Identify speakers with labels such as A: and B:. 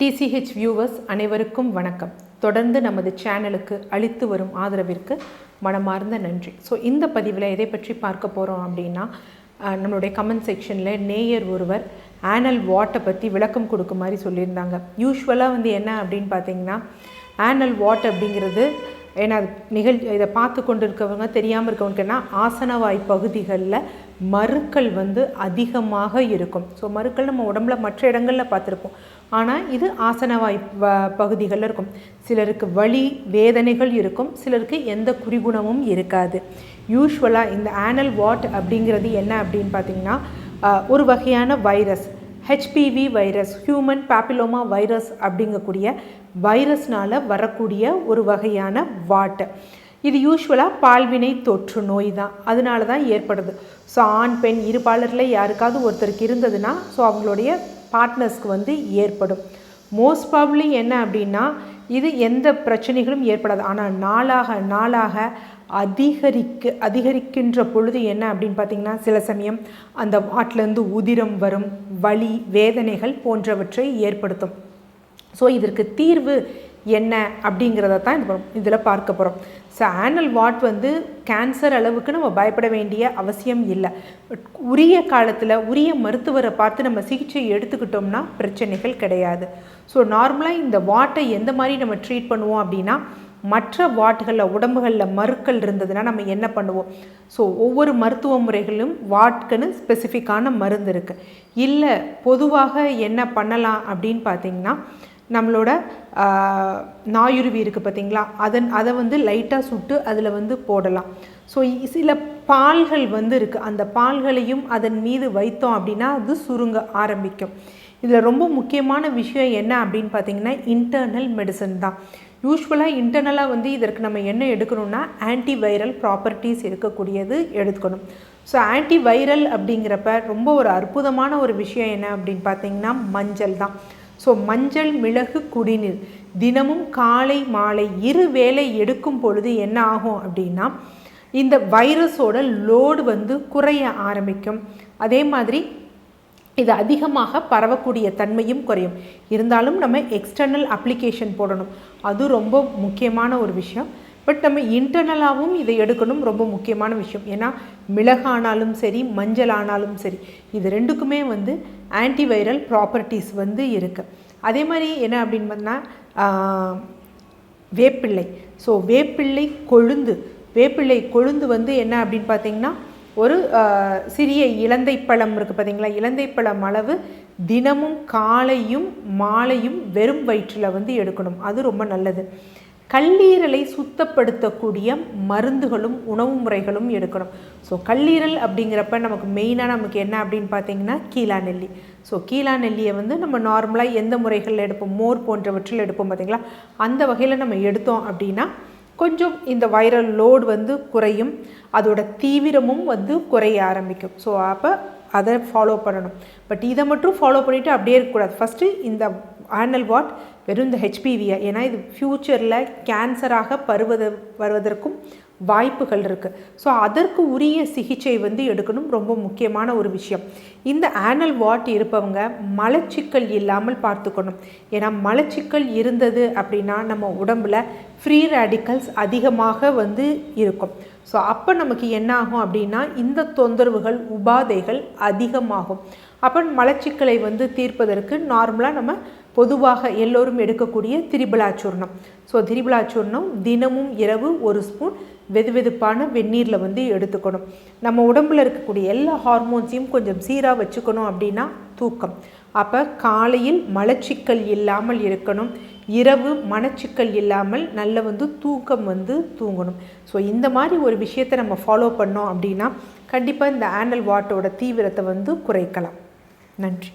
A: DCH viewers அனைவருக்கும் வணக்கம். தொடர்ந்து நமது சேனலுக்கு அளித்து வரும் ஆதரவிற்கு மனமார்ந்த நன்றி. ஸோ இந்த பதிவில் எதை பற்றி பார்க்க போகிறோம் அப்படின்னா நம்மளுடைய கமெண்ட் செக்ஷனில் நேயர் ஒருவர் ஆனல் வாட்டை பற்றி விளக்கம் கொடுக்க மாதிரி சொல்லியிருந்தாங்க. யூஸ்வலாக வந்து என்ன அப்படின்னு பார்த்தீங்கன்னா ஆனல் வாட் அப்படிங்கிறது ஏன்னா அது நிகழ் இதை பார்த்து கொண்டு இருக்கவங்க தெரியாமல் இருக்கவங்கன்னா ஆசனவாய் பகுதிகளில் மறுக்கள் வந்து அதிகமாக இருக்கும். ஸோ மறுக்கள் நம்ம உடம்புல மற்ற இடங்களில் பார்த்துருப்போம். ஆனால் இது ஆசனவாய் வ பகுதிகளில் இருக்கும். சிலருக்கு வலி வேதனைகள் இருக்கும். சிலருக்கு எந்த குறிகுணமும் இருக்காது. யூஸ்வலாக இந்த ஆனல் வாட் அப்படிங்கிறது என்ன அப்படின்னு பார்த்தீங்கன்னா ஒரு வகையான virus HPV virus human papilloma virus அப்படிங்கக்கூடிய வைரஸ்னால் வரக்கூடிய ஒரு வகையான வாட்டு. இது யூஸ்வலாக பால்வினை தொற்று நோய் தான். அதனால தான் ஏற்படுது. ஸோ ஆண் பெண் இருபாலரில் யாருக்காவது ஒருத்தருக்கு இருந்ததுன்னா ஸோ அவங்களுடைய பார்ட்னர்ஸ்க்கு வந்து ஏற்படும். மோஸ்ட் ப்ராப்ளி என்ன அப்படின்னா இது எந்த பிரச்சனைகளும் ஏற்படாது. ஆனால் நாளாக நாளாக அதிகரிக்க அதிகரிக்கின்ற பொழுது என்ன அப்படின்னு பார்த்தீங்கன்னா சில சமயம் அந்த வாட்டிலேருந்து உதிரம் வரும் வலி வேதனைகள் போன்றவற்றை ஏற்படுத்தும். ஸோ இதற்கு தீர்வு என்ன அப்படிங்கிறத தான் இது இதில் பார்க்க போகிறோம் ஸோ ஆனல் வாட் வந்து கேன்சர் அளவுக்கு நம்ம பயப்பட வேண்டிய அவசியம் இல்லை. உரிய காலத்தில் உரிய மருத்துவரை பார்த்து நம்ம சிகிச்சை எடுத்துக்கிட்டோம்னா பிரச்சனைகள் கிடையாது. ஸோ நார்மலாக இந்த வாட்டை எந்த மாதிரி நம்ம ட்ரீட் பண்ணுவோம் அப்படின்னா மற்ற வாட்டுகளில் உடம்புகளில் மருக்கள் இருந்ததுன்னா நம்ம என்ன பண்ணுவோம்? ஸோ ஒவ்வொரு மருத்துவ முறைகளிலும் வாட்க்குன்னு ஸ்பெசிஃபிக்கான மருந்து இருக்குது இல்லை பொதுவாக என்ன பண்ணலாம் அப்படின்னு பார்த்தீங்கன்னா நம்மளோட நாயுருவி இருக்குது பார்த்தீங்களா அதன் அதை வந்து லைட்டாக சுட்டு அதில் வந்து போடலாம். ஸோ சில பால்கள் வந்து இருக்குது அந்த பால்களையும் அதன் மீது வைத்தோம் அப்படின்னா அது சுருங்க ஆரம்பிக்கும். இதில் ரொம்ப முக்கியமான விஷயம் என்ன அப்படின்னு பார்த்தீங்கன்னா இன்டர்னல் மெடிசன் தான். யூஸ்வலாக இன்டர்னலாக வந்து இதற்கு நம்ம என்ன எடுக்கணும்னா ஆன்டிவைரல் ப்ராப்பர்ட்டிஸ் இருக்கக்கூடியது எடுத்துக்கணும். ஸோ ஆன்டிவைரல் அப்படிங்கிறப்ப ரொம்ப ஒரு அற்புதமான ஒரு விஷயம் என்ன அப்படின்னு பார்த்தீங்கன்னா மஞ்சள் தான். ஸோ மஞ்சள் மிளகு குடிநீர். தினமும் காலை மாலை இரு வேளை எடுக்கும் பொழுது என்ன ஆகும் அப்படின்னா இந்த வைரஸோட லோடு வந்து குறைய ஆரம்பிக்கும். அதே மாதிரி இது அதிகமாக பரவக்கூடிய தன்மையும் குறையும். இருந்தாலும் நம்ம எக்ஸ்டர்னல் அப்ளிகேஷன் போடணும். அது ரொம்ப முக்கியமான ஒரு விஷயம். பட் நம்ம இன்டர்னலாகவும் இதை எடுக்கணும் ரொம்ப முக்கியமான விஷயம். ஏன்னா மிளகானாலும் சரி மஞ்சள் ஆனாலும் சரி இது ரெண்டுக்குமே வந்து ஆன்டிவைரல் ப்ராப்பர்ட்டிஸ் வந்து இருக்குது அதே மாதிரி என்ன அப்படின்னு பார்த்தீங்கன்னா வேப்பிள்ளை. ஸோ வேப்பிள்ளை கொழுந்து. வேப்பிள்ளை கொழுந்து வந்து என்ன அப்படின்னு பார்த்தீங்கன்னா ஒரு சிறிய இலந்தை பழம் இருக்குது பார்த்தீங்களா? இலந்தை பழம் அளவு தினமும் காலையும் மாலையும் வெறும் வயிற்றில் வந்து எடுக்கணும். அது ரொம்ப நல்லது. கல்லீரலை சுத்தப்படுத்தக்கூடிய மருந்துகளும் உணவு முறைகளும் எடுக்கணும். ஸோ கல்லீரல் அப்படிங்கிறப்ப நமக்கு மெயினாக நமக்கு என்ன அப்படின்னு பார்த்தீங்கன்னா கீழா நெல்லி ஸோ கீழா நெல்லியை வந்து நம்ம நார்மலாக எந்த முறைகளில் எடுப்போம்? மோர் போன்றவற்றில் எடுப்போம் பார்த்தீங்களா? அந்த வகையில் நம்ம எடுத்தோம் அப்படின்னா கொஞ்சம் இந்த வைரல் லோடு வந்து குறையும். அதோட தீவிரமும் வந்து குறைய ஆரம்பிக்கும். ஸோ அப்போ அதை ஃபாலோ பண்ணணும். பட் இதை மட்டும் ஃபாலோ பண்ணிவிட்டு அப்படியே இருக்கக்கூடாது. ஃபஸ்ட்டு இந்த ஆனல் வாட் வெறும் இந்த ஹெச்பிவியை ஏன்னா இது ஃப்யூச்சரில் கேன்சராக பருவது வருவதற்கும் வாய்ப்புகள் இருக்குது ஸோ அதற்கு உரிய சிகிச்சை வந்து எடுக்கணும். ரொம்ப முக்கியமான ஒரு விஷயம். இந்த ஆனல் வாட் இருப்பவங்க மலச்சிக்கல் இல்லாமல் பார்த்துக்கணும். ஏன்னா மலச்சிக்கல் இருந்தது அப்படின்னா நம்ம உடம்புல ஃப்ரீ ரேடிக்கல்ஸ் அதிகமாக வந்து இருக்கும். ஸோ அப்போ நமக்கு என்ன ஆகும் அப்படின்னா இந்த தொந்தரவுகள் உபாதைகள் அதிகமாகும். அப்போ மலச்சிக்கலை வந்து தீர்ப்பதற்கு நார்மலாக நம்ம பொதுவாக எல்லோரும் எடுக்கக்கூடிய திரிபலாச்சூர்ணம். ஸோ திரிபலாச்சூர்ணம் தினமும் இரவு ஒரு ஸ்பூன் வெதுவெதுப்பான வெந்நீரில் வந்து எடுத்துக்கணும். நம்ம உடம்புல இருக்கக்கூடிய எல்லா ஹார்மோன்ஸையும் கொஞ்சம் சீராக வச்சுக்கணும் அப்படின்னா தூக்கம். அப்போ காலையில் மலச்சிக்கல் இல்லாமல் இருக்கணும். இரவு மனச்சிக்கல் இல்லாமல் நல்ல வந்து தூக்கம் வந்து தூங்கணும். ஸோ இந்த மாதிரி ஒரு விஷயத்தை நம்ம ஃபாலோ பண்ணோம் அப்படின்னா கண்டிப்பாக இந்த ஆனல் வாட்டோட தீவிரத்தை வந்து குறைக்கலாம். நன்றி.